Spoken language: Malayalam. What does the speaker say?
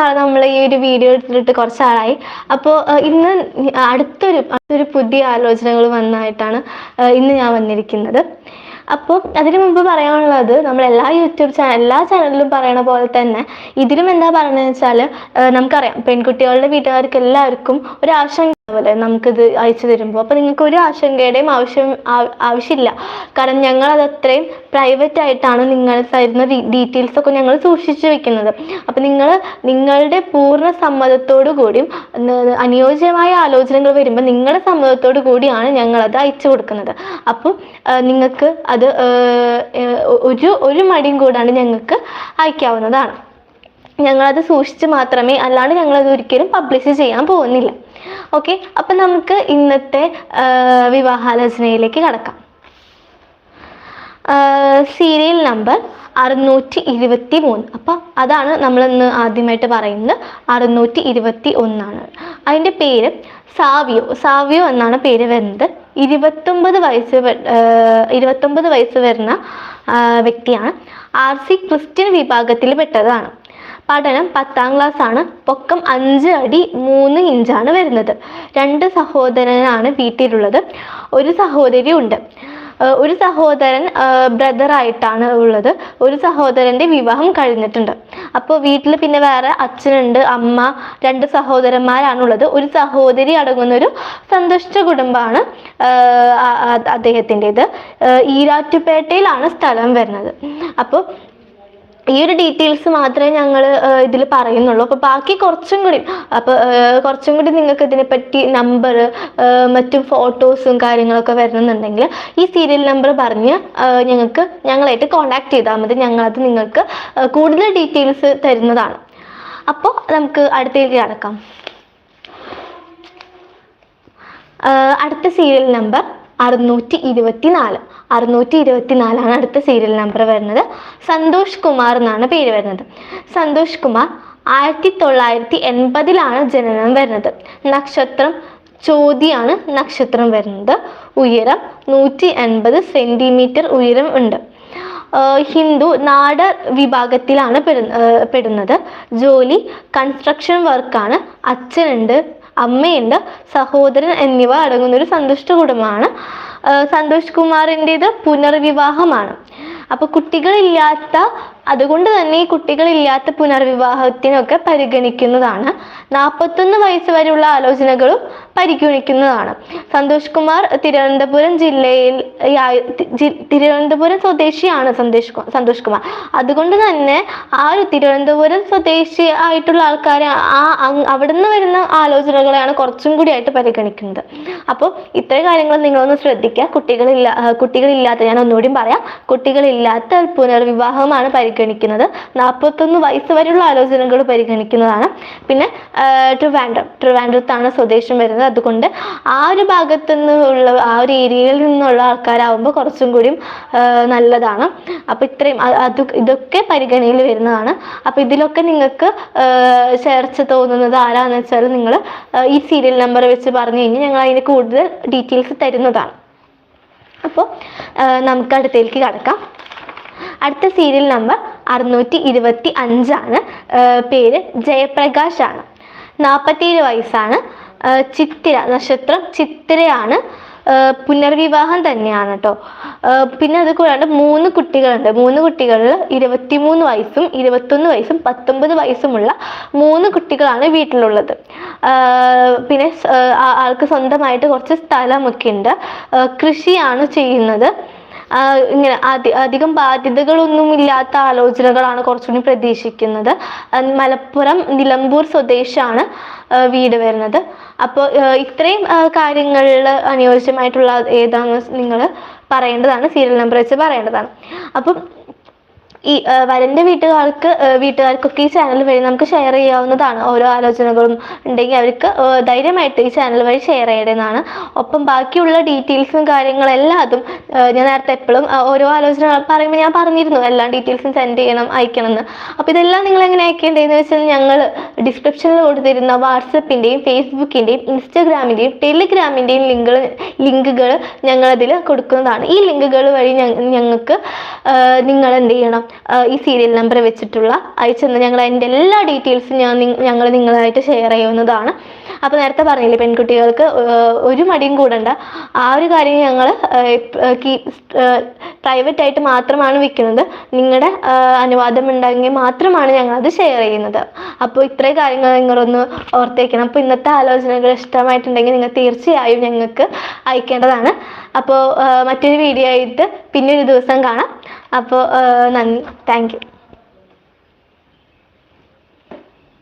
നാളെ നമ്മൾ ഈ ഒരു വീഡിയോ എടുത്തിട്ട് കുറച്ച് ആളായി അപ്പോൾ ഇന്ന് അടുത്തൊരു അടുത്തൊരു പുതിയ ആലോചനകൾ വന്നായിട്ടാണ് ഇന്ന് ഞാൻ വന്നിരിക്കുന്നത്. അപ്പോൾ അതിനു മുമ്പ് പറയാനുള്ളത് നമ്മൾ എല്ലാ യൂട്യൂബ് ചാനൽ എല്ലാ ചാനലിലും പറയണ പോലെ തന്നെ ഇതിലും എന്താ പറയുന്നത് വെച്ചാൽ നമുക്കറിയാം പെൺകുട്ടികളുടെ വീട്ടുകാർക്ക് എല്ലാവർക്കും ഒരു ആശങ്ക പോലെ നമുക്കിത് അയച്ചു തരുമ്പോൾ അപ്പോൾ നിങ്ങൾക്ക് ഒരു ആശങ്കയുടെയും ആവശ്യം ആവശ്യമില്ല. കാരണം ഞങ്ങൾ അത് അത്രയും പ്രൈവറ്റ് ആയിട്ടാണ് നിങ്ങൾ തരുന്ന ഡീറ്റെയിൽസ് ഒക്കെ ഞങ്ങൾ സൂക്ഷിച്ചു വെക്കുന്നത്. അപ്പം നിങ്ങൾ നിങ്ങളുടെ പൂർണ സമ്മതത്തോടു കൂടിയും അനുയോജ്യമായ ആലോചനകൾ വരുമ്പോൾ നിങ്ങളുടെ സമ്മതത്തോടു കൂടിയാണ് ഞങ്ങൾ അത് അയച്ചു കൊടുക്കുന്നത്. അപ്പം നിങ്ങൾക്ക് അത് ഒരു ഒരു മടിയും കൂടാണ്ട് ഞങ്ങൾക്ക് അയക്കാവുന്നതാണ്. ഞങ്ങളത് സൂക്ഷിച്ച് മാത്രമേ അല്ലാണ്ട് ഞങ്ങളത് ഒരിക്കലും പബ്ലിഷ് ചെയ്യാൻ പോകുന്നില്ല. ഓക്കെ അപ്പം നമുക്ക് ഇന്നത്തെ വിവാഹാലോചനയിലേക്ക് കടക്കാം. സീരിയൽ നമ്പർ അറുന്നൂറ്റി ഇരുപത്തി മൂന്ന് അപ്പം അതാണ് നമ്മൾ ഇന്ന് ആദ്യമായിട്ട് പറയുന്നത് അറുന്നൂറ്റി ഇരുപത്തി ഒന്നാണ് അതിന്റെ പേര് സാവിയോ സാവിയോ എന്നാണ് പേര് വരുന്നത്. ഇരുപത്തൊമ്പത് വയസ്സ് ഇരുപത്തൊമ്പത് വയസ്സ് വരുന്ന വ്യക്തിയാണ്. ആർ സി ക്രിസ്ത്യൻ വിഭാഗത്തിൽ പെട്ടതാണ് പഠനം പത്താം ക്ലാസ് ആണ്. പൊക്കം അഞ്ച് അടി മൂന്ന് ഇഞ്ചാണ് വരുന്നത്. രണ്ട് സഹോദരനാണ് വീട്ടിലുള്ളത്. ഒരു സഹോദരി ഉണ്ട്. ഒരു സഹോദരൻ ബ്രദറായിട്ടാണ് ഉള്ളത്. ഒരു സഹോദരന്റെ വിവാഹം കഴിഞ്ഞിട്ടുണ്ട്. അപ്പോൾ വീട്ടിൽ പിന്നെ വേറെ അച്ഛനുണ്ട് അമ്മ രണ്ട് സഹോദരന്മാരാണുള്ളത്. ഒരു സഹോദരി അടങ്ങുന്ന ഒരു സന്തുഷ്ട കുടുംബമാണ് അദ്ദേഹത്തിന്റെത് ഈരാറ്റുപേട്ടയിലാണ് സ്ഥലം വരുന്നത്. അപ്പോൾ ഈ ഒരു ഡീറ്റെയിൽസ് മാത്രമേ ഞങ്ങൾ ഇതിൽ പറയുന്നുള്ളൂ. അപ്പോൾ ബാക്കി കുറച്ചും കൂടി അപ്പോൾ കുറച്ചും കൂടി നിങ്ങൾക്ക് ഇതിനെപ്പറ്റി നമ്പർ മറ്റു ഫോട്ടോസും കാര്യങ്ങളൊക്കെ വരണമെന്നുണ്ടെങ്കിൽ ഈ സീരിയൽ നമ്പർ പറഞ്ഞ് ഞങ്ങൾക്ക് ഞങ്ങളായിട്ട് കോൺടാക്ട് ചെയ്താൽ മതി. ഞങ്ങളത് നിങ്ങൾക്ക് കൂടുതൽ ഡീറ്റെയിൽസ് തരുന്നതാണ്. അപ്പോൾ നമുക്ക് അടുത്തേക്ക് കടക്കാം. അടുത്ത സീരിയൽ നമ്പർ അറുന്നൂറ്റി ഇരുപത്തി നാല് അറുന്നൂറ്റി ഇരുപത്തി നാലാണ് അടുത്ത സീരിയൽ നമ്പർ വരുന്നത്. സന്തോഷ് കുമാർ എന്നാണ് പേര് വരുന്നത്. സന്തോഷ് കുമാർ ആയിരത്തി തൊള്ളായിരത്തി എൺപതിലാണ് ജനനം വരുന്നത്. നക്ഷത്രം ചോതിയാണ് നക്ഷത്രം വരുന്നത്. ഉയരം നൂറ്റി എൺപത് സെന്റിമീറ്റർ ഉയരം ഉണ്ട്. ഹിന്ദു നാടർ വിഭാഗത്തിലാണ് പെടുന്നത്. ജോലി കൺസ്ട്രക്ഷൻ വർക്കാണ് അച്ഛനുണ്ട്. അമ്മയുണ്ട് സഹോദരൻ എന്നിവ അടങ്ങുന്ന ഒരു സന്തുഷ്ട കുടുംബമാണ്. സന്തോഷ് കുമാറിന്റെത് പുനർവിവാഹമാണ്. അപ്പൊ കുട്ടികളില്ലാത്ത അതുകൊണ്ട് തന്നെ ഈ കുട്ടികളില്ലാത്ത പുനർവിവാഹത്തിനൊക്കെ പരിഗണിക്കുന്നതാണ്. നാൽപ്പത്തൊന്ന് വയസ്സ് വരെയുള്ള ആലോചനകളും പരിഗണിക്കുന്നതാണ്. സന്തോഷ് കുമാർ തിരുവനന്തപുരം ജില്ലയിൽ തിരുവനന്തപുരം സ്വദേശിയാണ് സന്തോഷ് സന്തോഷ് കുമാർ. അതുകൊണ്ട് തന്നെ ആ ഒരു തിരുവനന്തപുരം സ്വദേശി ആയിട്ടുള്ള ആൾക്കാരെ ആ അവിടുന്ന് വരുന്ന ആലോചനകളെയാണ് കുറച്ചും കൂടി ആയിട്ട് പരിഗണിക്കുന്നത്. അപ്പോൾ ഇത്തരം കാര്യങ്ങൾ നിങ്ങളൊന്ന് ശ്രദ്ധിക്കുക. കുട്ടികളില്ല കുട്ടികളില്ലാത്ത ഞാൻ ഒന്നുകൂടി പറയാം. കുട്ടികളില്ലാത്ത പുനർവിവാഹമാണ് പരിഗണിക്കുന്നത്. നാൽപ്പത്തൊന്ന് വയസ്സ് വരെയുള്ള ആലോചനകൾ പരിഗണിക്കുന്നതാണ്. പിന്നെ ട്രിവാൻഡ്രം. ട്രിവാൻഡ്രത്താണ് സ്വദേശം വരുന്നത്. അതുകൊണ്ട് ആ ഒരു ഭാഗത്തു നിന്നുള്ള ആ ഒരു ഏരിയയിൽ നിന്നുള്ള ആൾക്കാരാവുമ്പോൾ കുറച്ചും കൂടിയും നല്ലതാണ്. അപ്പോൾ ഇത്രയും അത് ഇതൊക്കെ പരിഗണനയിൽ വരുന്നതാണ്. അപ്പോൾ ഇതിലൊക്കെ നിങ്ങൾക്ക് ചേർച്ച തോന്നുന്നത് ആരാന്ന് വെച്ചാൽ നിങ്ങൾ ഈ സീരിയൽ നമ്പർ വെച്ച് പറഞ്ഞു കഴിഞ്ഞാൽ ഞങ്ങൾ അതിന് കൂടുതൽ ഡീറ്റെയിൽസ് തരുന്നതാണ്. അപ്പോൾ നമുക്ക് അടുത്തേക്ക് കടക്കാം. അടുത്ത സീരിയൽ നമ്പർ അറുന്നൂറ്റി ഇരുപത്തി അഞ്ചാണ് പേര് ജയപ്രകാശ് ആണ് നാൽപ്പത്തിയേഴ് വയസ്സാണ് ചിത്തിര നക്ഷത്രം ചിത്തിരയാണ്. പുനർവിവാഹം തന്നെയാണ് കേട്ടോ പിന്നെ അത് കൂടാണ്ട് മൂന്ന് കുട്ടികളുണ്ട്. മൂന്ന് കുട്ടികളിൽ ഇരുപത്തിമൂന്ന് വയസ്സും ഇരുപത്തൊന്ന് വയസ്സും പത്തൊമ്പത് വയസ്സുമുള്ള മൂന്ന് കുട്ടികളാണ് വീട്ടിലുള്ളത്. പിന്നെ ആൾക്ക് സ്വന്തമായിട്ട് കുറച്ച് സ്ഥലമൊക്കെ ഉണ്ട് കൃഷിയാണ് ചെയ്യുന്നത്. ഇങ്ങനെ അധി അധികം ബാധ്യതകളൊന്നും ഇല്ലാത്ത ആലോചനകളാണ് കുറച്ചുകൂടി പ്രതീക്ഷിക്കുന്നത്. മലപ്പുറം നിലമ്പൂർ സ്വദേശാണ് വീട് വരുന്നത്. അപ്പോൾ ഇത്രയും കാര്യങ്ങളിൽ അനുയോജ്യമായിട്ടുള്ള ഏതാണെന്ന് നിങ്ങൾ പറയേണ്ടതാണ്? സീരിയൽ നമ്പർ വെച്ച് പറയേണ്ടതാണ്. അപ്പം ഈ വരന്റെ വീട്ടുകാർക്ക് വീട്ടുകാർക്കൊക്കെ ഈ ചാനൽ വഴി നമുക്ക് ഷെയർ ചെയ്യാവുന്നതാണ്. ഓരോ ആലോചനകളും ഉണ്ടെങ്കിൽ അവർക്ക് ധൈര്യമായിട്ട് ഈ ചാനൽ വഴി ഷെയർ ചെയ്യേണ്ടതാണ്. ഒപ്പം ബാക്കിയുള്ള ഡീറ്റെയിൽസും കാര്യങ്ങളെല്ലാം അതും ഞാൻ നേരത്തെ എപ്പോഴും ഓരോ ആലോചന പറയുമ്പോൾ ഞാൻ പറഞ്ഞിരുന്നു. എല്ലാ ഡീറ്റെയിൽസും സെൻഡ് ചെയ്യണം അയക്കണം എന്ന് അപ്പോൾ ഇതെല്ലാം നിങ്ങൾ എങ്ങനെ അയക്കേണ്ടതെന്ന് വെച്ചാൽ ഞങ്ങൾ ഡിസ്ക്രിപ്ഷനിൽ കൊടുത്തിരുന്ന വാട്സപ്പിന്റെയും ഫേസ്ബുക്കിന്റെയും ഇൻസ്റ്റഗ്രാമിന്റെയും ടെലിഗ്രാമിന്റെയും ലിങ്കുകൾ ലിങ്കുകൾ ഞങ്ങളതിൽ കൊടുക്കുന്നതാണ്. ഈ ലിങ്കുകൾ വഴി ഞങ്ങൾക്ക് നിങ്ങൾ എന്ത് ചെയ്യണം? ഈ സീരിയൽ നമ്പർ വെച്ചിട്ടുള്ള അയച്ചെന്ന് ഞങ്ങൾ അതിന്റെ എല്ലാ ഡീറ്റെയിൽസും ഞാൻ ഞങ്ങൾ നിങ്ങളായിട്ട് ഷെയർ ചെയ്യുന്നതാണ്. അപ്പോൾ നേരത്തെ പറഞ്ഞില്ലേ പെൺകുട്ടികൾക്ക് ഒരു മടിയും കൂടണ്ട. ആ ഒരു കാര്യം ഞങ്ങൾ പ്രൈവറ്റ് ആയിട്ട് മാത്രമാണ് വിൽക്കുന്നത് നിങ്ങളുടെ അനുവാദം ഉണ്ടെങ്കിൽ മാത്രമാണ് ഞങ്ങൾ അത് ഷെയർ ചെയ്യുന്നത്. അപ്പോൾ ഇത്രയും കാര്യങ്ങൾ നിങ്ങളൊന്ന് ഓർത്തേക്കണം. അപ്പോൾ ഇന്നത്തെ ആലോചനകൾ ഇഷ്ടമായിട്ടുണ്ടെങ്കിൽ നിങ്ങൾ തീർച്ചയായും ഞങ്ങൾക്ക് അയക്കേണ്ടതാണ്. അപ്പോൾ മറ്റൊരു വീഡിയോ ആയിട്ട് പിന്നെ ഒരു ദിവസം കാണാം. അപ്പോൾ നന്ദി. താങ്ക്